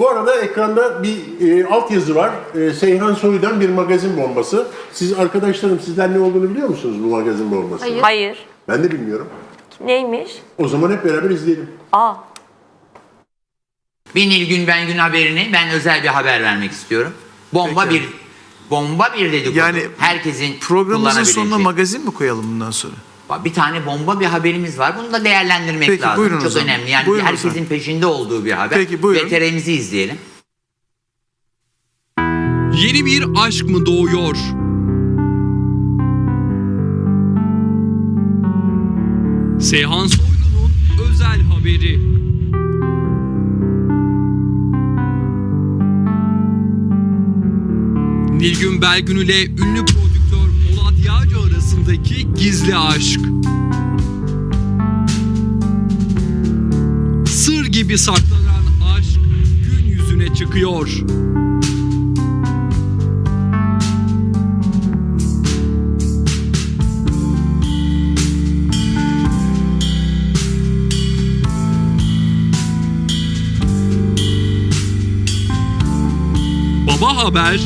Bu arada ekranda bir e, altyazı var. E, Seyhan Soylu'dan bir magazin bombası. Siz arkadaşlarım sizler ne olduğunu biliyor musunuz bu magazin bombası? Hayır. Hayır. Ben de bilmiyorum. Neymiş? O zaman hep beraber izleyelim. Aa. Bir Nilgün Bengün haberini ben özel bir haber vermek istiyorum. Bomba Peki. bir bomba bir dedikodu. Yani herkesin Programımızın sonuna kullanabileceği. magazin mi koyalım bundan sonra? Bir tane bomba bir haberimiz var. Bunu da değerlendirmek Peki, lazım. buyurun Çok önemli. Yani Buyurun herkesin zaman. peşinde olduğu bir haber. Peki, buyurun. VTR'mizi izleyelim. Yeni bir aşk mı doğuyor? Seyhan Soylu'nun özel haberi. Nilgün Belgün ile ünlü gizli aşk. Sır gibi saklanan aşk gün yüzüne çıkıyor. Baba Haber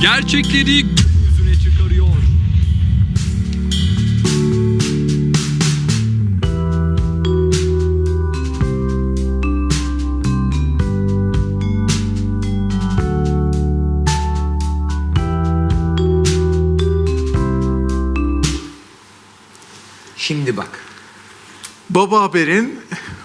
gerçekleri Şimdi bak. Baba Haber'in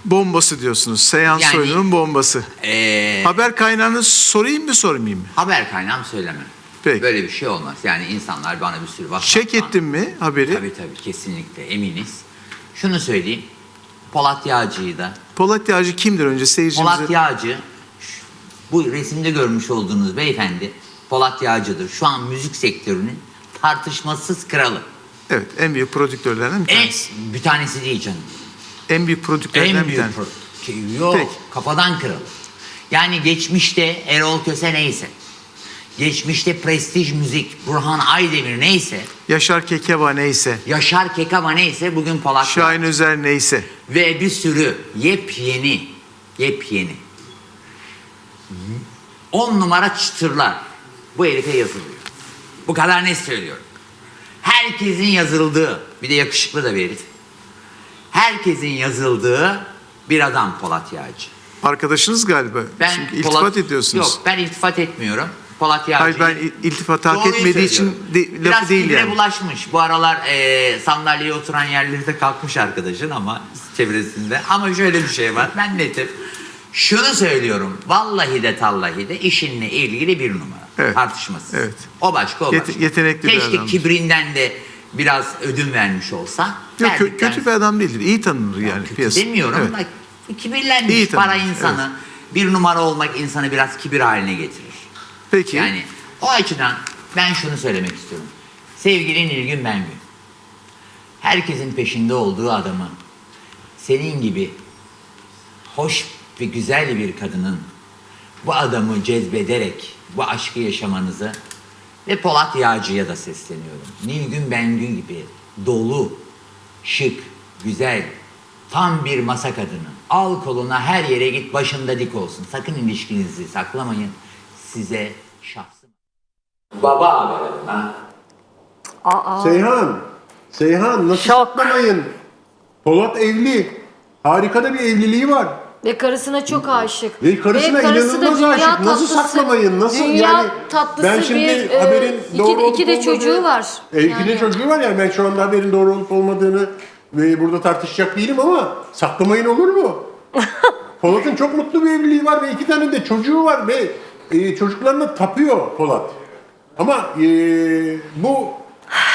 bombası diyorsunuz. Seyhan Yani- Soylu'nun bombası. Ee, Haber kaynağını sorayım mı sormayayım mı? haber kaynağım söylemem. Peki. Böyle bir şey olmaz. Yani insanlar bana bir sürü Çek WhatsApp'tan- ettin mi haberi? Tabii tabii kesinlikle eminiz. Şunu söyleyeyim. Polat Yağcı'yı da Polat Yağcı kimdir önce seyircimize? Polat Yağcı şu- bu resimde görmüş olduğunuz beyefendi Polat Yağcı'dır. Şu an müzik sektörünün tartışmasız kralı. Evet en büyük prodüktörlerden bir En, tanesi. bir tanesi değil canım. En büyük prodüktörlerden En bir büyük tanesi. pro- Yok Peki. kafadan kralı. Yani geçmişte Erol Köse neyse. Geçmişte Prestij Müzik, Burhan Aydemir neyse. Yaşar Kekeva neyse. Yaşar Kekama neyse bugün Polat Şahin Özer neyse. Ve bir sürü yepyeni, yepyeni. On numara çıtırlar bu herife yazılıyor. Bu kadar ne söylüyorum. Herkesin yazıldığı, bir de yakışıklı da bir herif. Herkesin yazıldığı bir adam Polat Yağcı. Arkadaşınız galiba. Ben Çünkü iltifat Polat- ediyorsunuz. Yok ben iltifat etmiyorum. Polat Yağcı. Hayır ben il- iltifat hak Doğruyu etmediği için söylüyorum. de- lafı Biraz değil kibre yani. bulaşmış. Bu aralar e, sandalyeye oturan yerleri de kalkmış arkadaşın ama çevresinde. Ama şöyle bir şey var. Ben netim. Şunu söylüyorum. Vallahi de tallahi de işinle ilgili bir numara. Evet. Tartışmasız. Evet. O başka o Yet- başka. yetenekli bir Keşke adamdır. kibrinden de biraz ödün vermiş olsa. Yok, kö- verdikten kötü bir adam değildir. İyi tanınır yani kötü piyasa. demiyorum Evet. da kibirlenmiş İyi para insanı. Bir numara olmak insanı biraz kibir haline getirir. Peki. Yani o açıdan ben şunu söylemek istiyorum. Sevgili Nilgün Bengün. Herkesin peşinde olduğu adamı senin gibi hoş ve güzel bir kadının bu adamı cezbederek bu aşkı yaşamanızı ve Polat Yağcı'ya da sesleniyorum. Nilgün Bengün gibi dolu, şık, güzel, tam bir masa kadını. Al koluna her yere git başında dik olsun. Sakın ilişkinizi saklamayın. Size şahsım. Baba haberi. Ha? Aa. Seyhan, Seyhan nasıl Şok. saklamayın? Polat evli. Harika da bir evliliği var. Ve karısına çok aşık. Ve karısına karısı da inanılmaz dünya aşık. Nasıl tatlısı- saklamayın? Nasıl dünya yani? tatlısı ben şimdi bir, e, haberin iki, doğru olup iki de çocuğu var. E, iki de Yani. çocuğu var yani ben şu anda haberin doğru olup olmadığını ve burada tartışacak değilim ama saklamayın olur mu? Polat'ın çok mutlu bir evliliği var ve iki tane de çocuğu var ve e, çocuklarına tapıyor Polat. Ama e, bu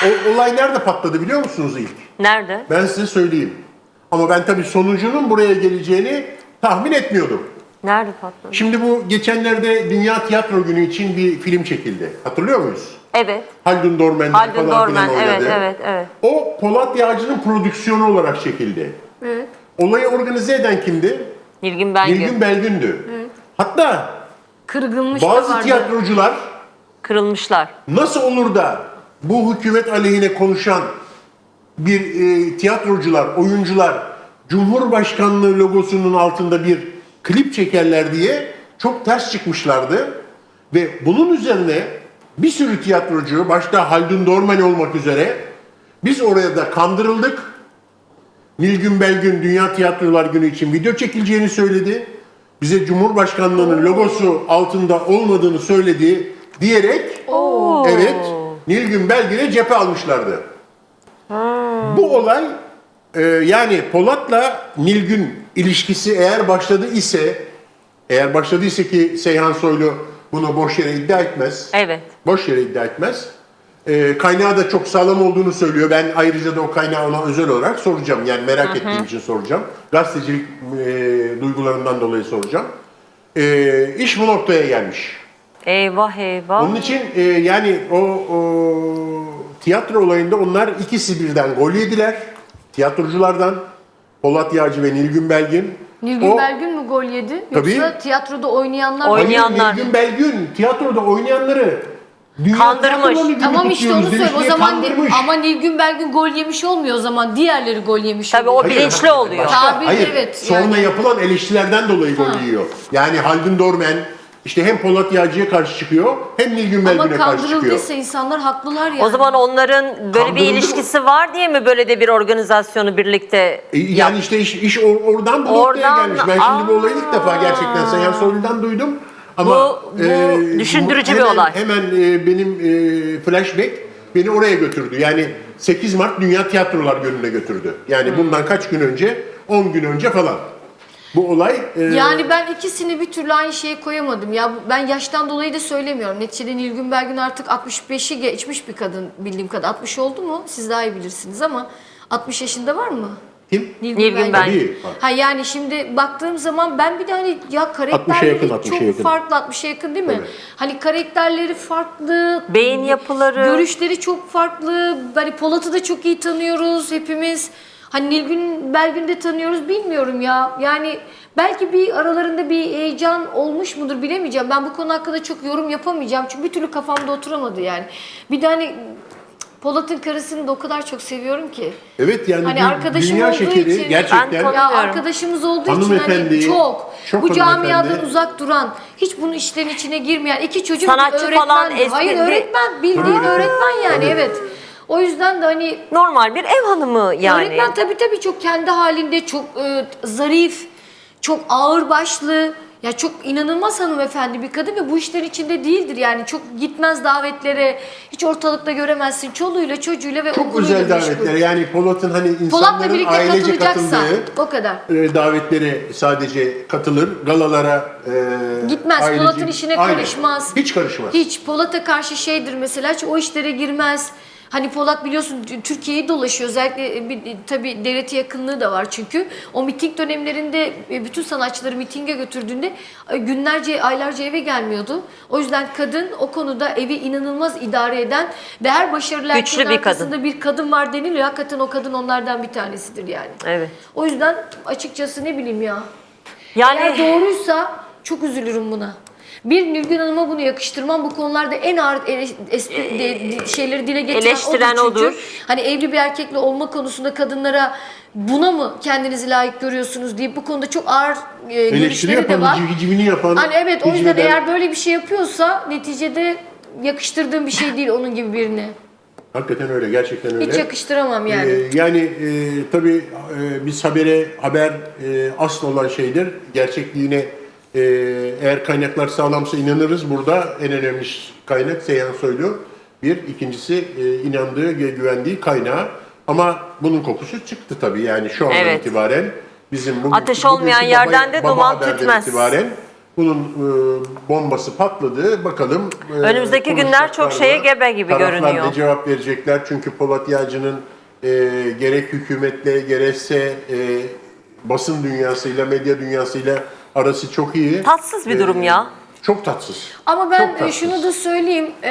o, olay nerede patladı biliyor musunuz ilk? Nerede? Ben size söyleyeyim. Ama ben tabii sonucunun buraya geleceğini tahmin etmiyordum. Nerede patladı? Şimdi bu geçenlerde Dünya Tiyatro Günü için bir film çekildi. Hatırlıyor muyuz? Evet. Haldun Dormen'den Haldun falan Dormen. filan oynadı. Evet, evet, evet. O Polat Yağcı'nın prodüksiyonu olarak çekildi. Evet. Olayı organize eden kimdi? Nilgün Bengü. Nilgün Belgün'dü. Hatta Kırgınmış da bazı vardı. tiyatrocular Kırılmışlar. nasıl olur da bu hükümet aleyhine konuşan bir e, tiyatrocular, oyuncular Cumhurbaşkanlığı logosunun altında bir klip çekerler diye çok ters çıkmışlardı ve bunun üzerine bir sürü tiyatrocu başta Haldun Dorman olmak üzere biz oraya da kandırıldık. Nilgün Belgün Dünya Tiyatrolar Günü için video çekileceğini söyledi. Bize Cumhurbaşkanlığının logosu altında olmadığını söyledi diyerek evet Nilgün Belgün'e cephe almışlardı. Bu olay e, yani Polat'la Nilgün ilişkisi eğer başladı ise eğer başladıysa ki Seyhan Soylu bunu boş yere iddia etmez. Evet. Boş yere iddia etmez. E, kaynağı da çok sağlam olduğunu söylüyor. Ben ayrıca da o kaynağı ona özel olarak soracağım. Yani merak ettiğim için soracağım. Gazetecilik e, duygularından dolayı soracağım. E, iş bu noktaya gelmiş. Eyvah eyvah. Onun için e, yani o, o tiyatro olayında onlar ikisi birden gol yediler. Tiyatroculardan Polat Yağcı ve Nilgün Belgin. Nilgün O- Belgün mü gol yedi? Tabii. Yoksa tiyatroda oynayanlar Oyn- Hayır, Oynayanlar. Nilgün Belgün tiyatroda oynayanları Dünya Kandırmış. Tiyatroları Tamam işte onu demiş söyle. O diye zaman kandırmış. ama Nilgün Belgün gol yemiş olmuyor o zaman. Diğerleri gol yemiş Tabii oluyor. o bilinçli oluyor. Başka, Tabir, hayır, evet, sonra yani. yapılan eleştirilerden dolayı gol yiyor. Yani Haldun Dormen işte hem Polat Yağcı'ya karşı çıkıyor hem Nilgün Ama Belgün'e karşı çıkıyor. kandırıldıysa insanlar haklılar yani. O zaman onların böyle bir Kandırıldı ilişkisi var diye mi böyle de bir organizasyonu birlikte E, Yani işte iş, iş or- oradan bu noktaya Oradan- gelmiş. Ben şimdi bu olayı ilk defa gerçekten Seyhan Soylu'dan duydum. Ama Bu- bu düşündürücü bir hemen- olay. Hemen e, benim e, flashback beni oraya götürdü. Yani 8 Mart Dünya Tiyatrolar Günü'ne götürdü. Yani bundan kaç gün önce? 10 gün önce falan. Bu olay e, Yani ben ikisini bir türlü aynı şeye koyamadım. Ya ben yaştan dolayı da söylemiyorum. Neticede Nilgün Belgün artık 65'i geçmiş bir kadın bildiğim kadar. 60 oldu mu? Siz daha iyi bilirsiniz ama 60 yaşında var mı? kim? Nilgün Belgün. Tabii. Ha yani şimdi baktığım zaman ben bir de hani ya 60'a karakterleri yakın, 60'a çok yakın. farklı 60'a yakın değil mi? Tabii. Hani karakterleri farklı. Beyin yapıları. Görüşleri çok farklı. Hani Polat'ı da çok iyi tanıyoruz hepimiz. Hani Nilgün Belgün'ü de tanıyoruz bilmiyorum ya. Yani belki bir aralarında bir heyecan olmuş mudur bilemeyeceğim. Ben bu konu hakkında çok yorum yapamayacağım. Çünkü bir türlü kafamda oturamadı yani. Bir de hani Polat'ın karısını da o kadar çok seviyorum ki. Evet yani Hani arkadaşım dünya olduğu şekeri için- gerçekten Ben Ya arkadaşımız olduğu için hani çok, çok bu camiadan uzak duran, hiç bunun işlerin içine girmeyen iki çocuk Sanatçı öğretmen. falan, Hayır öğretmen, bildiğin öğretmen yani evet. O yüzden de hani normal bir ev hanımı yani. öğretmen tabii tabii çok kendi halinde çok e, zarif, çok ağır başlı, ya çok inanılmaz hanımefendi bir kadın ve bu işlerin içinde değildir yani çok gitmez davetlere, hiç ortalıkta göremezsin çoluğuyla çocuğuyla ve çok okuluyla özel meşgul. davetler. Yani Polat'ın hani Polat'la insanların birlikte ailece katılacaksa katıldığı o kadar. e, davetlere sadece katılır. Galalara e, Gitmez. ailece- Polat'ın işine Aynen. karışmaz. Hiç karışmaz. Hiç Polat'a karşı şeydir mesela hiç o işlere girmez. Hani Polat biliyorsun Türkiye'yi dolaşıyor. Özellikle e, bir, e, tabii devlete yakınlığı da var çünkü. O miting dönemlerinde e, bütün sanatçıları mitinge götürdüğünde günlerce, aylarca eve gelmiyordu. O yüzden kadın o konuda evi inanılmaz idare eden ve her başarılı erkeğin bir arkasında bir kadın var deniliyor. Hakikaten o kadın onlardan bir tanesidir yani. Evet. O yüzden açıkçası ne bileyim ya. Yani Eğer doğruysa çok üzülürüm buna. Bir Nilgün Hanım'a bunu yakıştırmam. Bu konularda en ağır ele- de- de- şeyleri dile getiren Eleştiren odur. Çünkü odur. Hani evli bir erkekle olma konusunda kadınlara buna mı kendinizi layık görüyorsunuz diye bu konuda çok ağır e, Eleştiri görüşleri de yapan, var. civcivini yapan. Hani evet o yüzden eğer böyle bir şey yapıyorsa neticede yakıştırdığım bir şey değil onun gibi birine. Hakikaten öyle, gerçekten öyle. Hiç yakıştıramam yani. Ee, yani e, tabii e, biz habere, haber e, asıl olan şeydir. Gerçekliğine e, eğer kaynaklar sağlamsa inanırız. Burada en önemli kaynak Seyhan Soylu. Bir, ikincisi e, inandığı ve güvendiği kaynağı. Ama bunun kokusu çıktı tabii yani şu andan Evet. itibaren. Bizim bugün, Ateş olmayan bugünkü yerden de duman haberden tütmez. itibaren bunun e, bombası patladı. Bakalım. e, Önümüzdeki günler çok konuşacaklar şeye mı? gebe gibi Taraflar görünüyor. da cevap verecekler. Çünkü Polat Yağcı'nın e, gerek hükümetle gerekse e, basın dünyasıyla, medya dünyasıyla arası çok iyi. Tatsız bir E, durum ya. Çok tatsız. Ama ben Çok e, tatsız. şunu da söyleyeyim, e,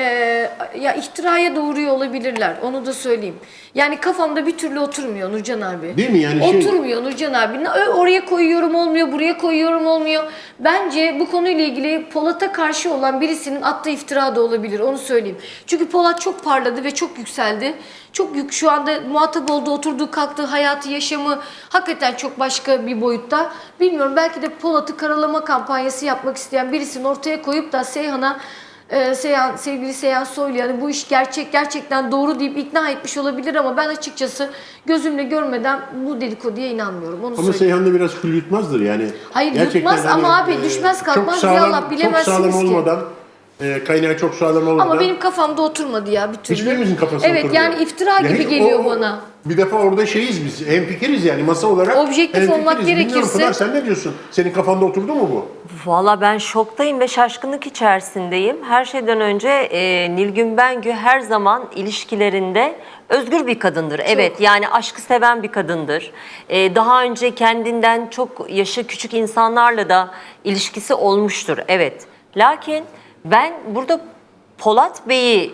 ya ihtiraya doğuruyor olabilirler, onu da söyleyeyim. Yani kafamda bir türlü oturmuyor Nurcan abi. Değil mi? Yani şey- Oturmuyor Nurcan abi. Ne- ö- Oraya koyuyorum olmuyor, buraya koyuyorum olmuyor. Bence bu konuyla ilgili Polat'a karşı olan birisinin attığı iftira da olabilir, onu söyleyeyim. Çünkü Polat çok parladı ve çok yükseldi. Çok yük şu anda muhatap olduğu, oturduğu, kalktığı hayatı, yaşamı hakikaten çok başka bir boyutta. Bilmiyorum belki de Polat'ı karalama kampanyası yapmak isteyen birisinin ortaya koyup da Seyhan'a e, Seyhan, sevgili Seyhan Soylu yani bu iş gerçek gerçekten doğru deyip ikna etmiş olabilir ama ben açıkçası gözümle görmeden bu dedikoduya inanmıyorum. Onu Ama söyleyeyim. Seyhan da biraz kul yutmazdır yani. Hayır, Gerçekten yutmaz ama abi e, düşmez kalkmaz çok sağlam, Allah, bilemezsiniz Çok sağlam ki. E, kaynağı çok sağlam olmadan. Ama benim kafamda oturmadı ya bir türlü. Hiçbirimizin kafasına Evet oturmuyor. yani iftira Ya gibi geliyor o- bana. Bir defa orada şeyiz biz, hemfikiriz yani masa olarak. Objektif hemfikiriz. olmak Bilmiyorum gerekirse- Pınar sen ne diyorsun? Senin kafanda oturdu mu bu? Valla ben şoktayım ve şaşkınlık içerisindeyim. Her şeyden önce e, Nilgün Bengü her zaman ilişkilerinde özgür bir kadındır. Evet yani aşkı seven bir kadındır. E, daha önce kendinden çok yaşı küçük insanlarla da ilişkisi olmuştur. Evet. Lakin ben burada Polat Bey'i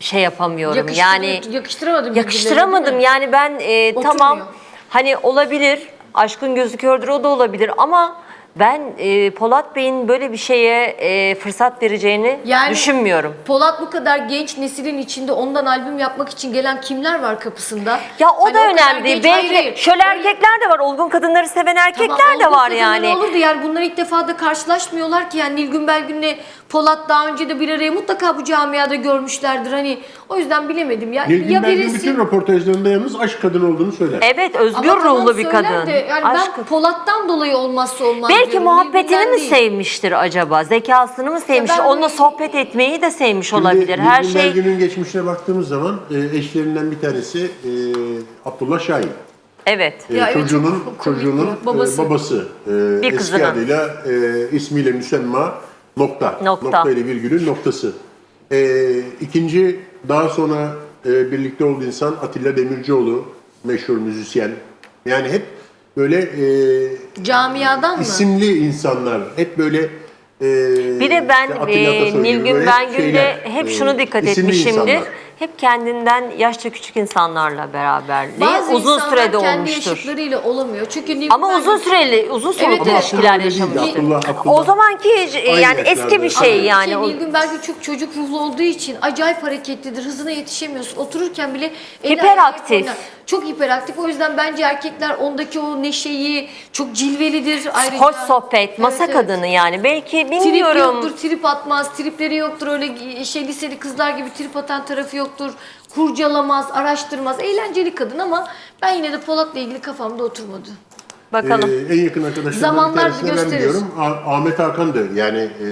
şey yapamıyorum. Yakıştır- yani yakıştıramadım yakıştıramadım. Yani ben e, Oturmuyor. tamam hani olabilir aşkın gözü kördür o da olabilir ama ben e, Polat Bey'in böyle bir şeye e, fırsat vereceğini Yani- düşünmüyorum. Polat bu kadar genç neslin içinde ondan albüm yapmak için gelen kimler var kapısında? Ya o Hani da kadar önemli. genç- Belki hayır, şöyle erkekler de var. Olgun kadınları seven erkekler Tamam, de olgun var yani. Olurdu yani bunlar ilk defa da karşılaşmıyorlar ki yani Nilgün Belgün'le Polat daha önce de bir araya mutlaka bu camiada görmüşlerdir hani o yüzden bilemedim ya. Nilgün ya Belgün birisi bütün röportajlarında yalnız aşk kadın olduğunu söyler. Evet özgür Ama tamam ruhlu bir söyler kadın. de yani Aşkı- ben Polat'tan dolayı olmazsa olmaz Belki diyorum, muhabbetini Nilgün'den mi değil. sevmiştir acaba? Zekasını mı sevmiştir? ben Onunla sohbet etmeyi de sevmiş Şimdi olabilir. Her Nilgün şey Belgün'ün geçmişine baktığımız zaman e, eşlerinden bir tanesi e, Abdullah Şahin. evet. E, Ya evet, çocuğunun çok komik çocuğunun ya, babası. babası, babası e, Bir eski kızının. adıyla e, ismiyle müsemma nokta. Nokta. ile virgülün noktası. E, ikinci daha sonra e, birlikte olduğu insan Atilla Demircioğlu meşhur müzisyen. Yani hep böyle e, Camiadan mı? isimli insanlar. Hep böyle e, Bir de ben işte e, Nilgün Bengül'de hep e, şunu dikkat etmişimdir. insanlar. Hep kendinden yaşça küçük insanlarla beraberliği Bazı uzun insanlar sürede kendi olmuştur. yaşıtlarıyla olamıyor. Çünkü Ama uzun süreli, uzun soluklu Evet, evet. ilişkiler yaşamıştır. Abdullah, Abdullah. O zamanki e, Aynı yani eski yaşlarda. bir şey Ama yani. Şey, O- Nilgün belki çok çocuk ruhlu olduğu için acayip hareketlidir. Hızına yetişemiyorsun. Otururken bile eli Hiperaktif. oynar. Çok hiperaktif. O yüzden bence erkekler ondaki o neşeyi çok cilvelidir. Ayrıca. Hoş sohbet, masa Evet, evet. kadını yani. Belki Trip bilmiyorum. yoktur, trip atmaz, tripleri yoktur. Öyle şey liseli kızlar gibi trip atan tarafı yoktur. Kurcalamaz, araştırmaz. Eğlenceli kadın ama ben yine de Polat'la ilgili kafamda oturmadı. Bakalım. Ee, en yakın arkadaşlarımdan Zamanlar bir tanesini ben gösterir. biliyorum. Ah- Ahmet Hakan'dı. Yani e,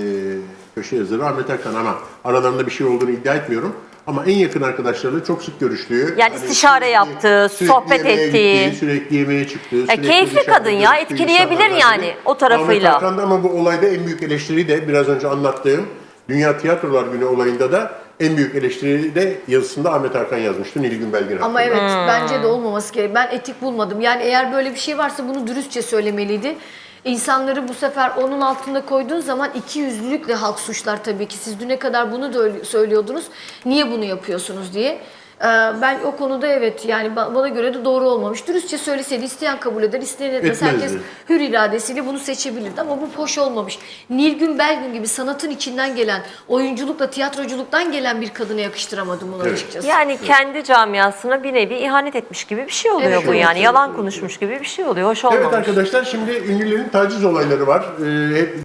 köşe yazarı Ahmet Hakan ama aralarında bir şey olduğunu iddia etmiyorum. Ama en yakın arkadaşlarıyla çok sık görüştüğü. Yani istişare yaptığı, sürekli sohbet yemeğe ettiği. gittiği, sürekli yemeğe çıktığı. sürekli keyifli kadın ya, etkileyebilir yani o tarafıyla. Ahmet ama bu olayda en büyük eleştiri de biraz önce anlattığım Dünya Tiyatrolar Günü olayında da en büyük eleştiri de yazısında Ahmet Hakan yazmıştı Nilgün Belgin Ama evet Hmm. bence de olmaması gerek. Ben etik bulmadım. Yani eğer böyle bir şey varsa bunu dürüstçe söylemeliydi. İnsanları bu sefer onun altında koyduğun zaman iki yüzlülükle halk suçlar tabii ki. Siz düne kadar bunu da söylüyordunuz. Niye bunu yapıyorsunuz diye. Ee, Ben o konuda evet yani ba- bana göre de doğru olmamış. Dürüstçe söyleseydi isteyen kabul eder, isteyen etmez. Etmezdi. Herkes hür iradesiyle bunu seçebilirdi ama bu hoş olmamış. Nilgün Belgün gibi sanatın içinden gelen, oyunculukla, tiyatroculuktan gelen bir kadına yakıştıramadım bunu Evet. açıkçası. Yani kendi camiasına bir nevi ihanet etmiş gibi bir şey oluyor Evet, bu yani. Yalan konuşmuş gibi bir şey oluyor. Hoş olmamış. Evet arkadaşlar şimdi ünlülerin taciz olayları var. Ee, hep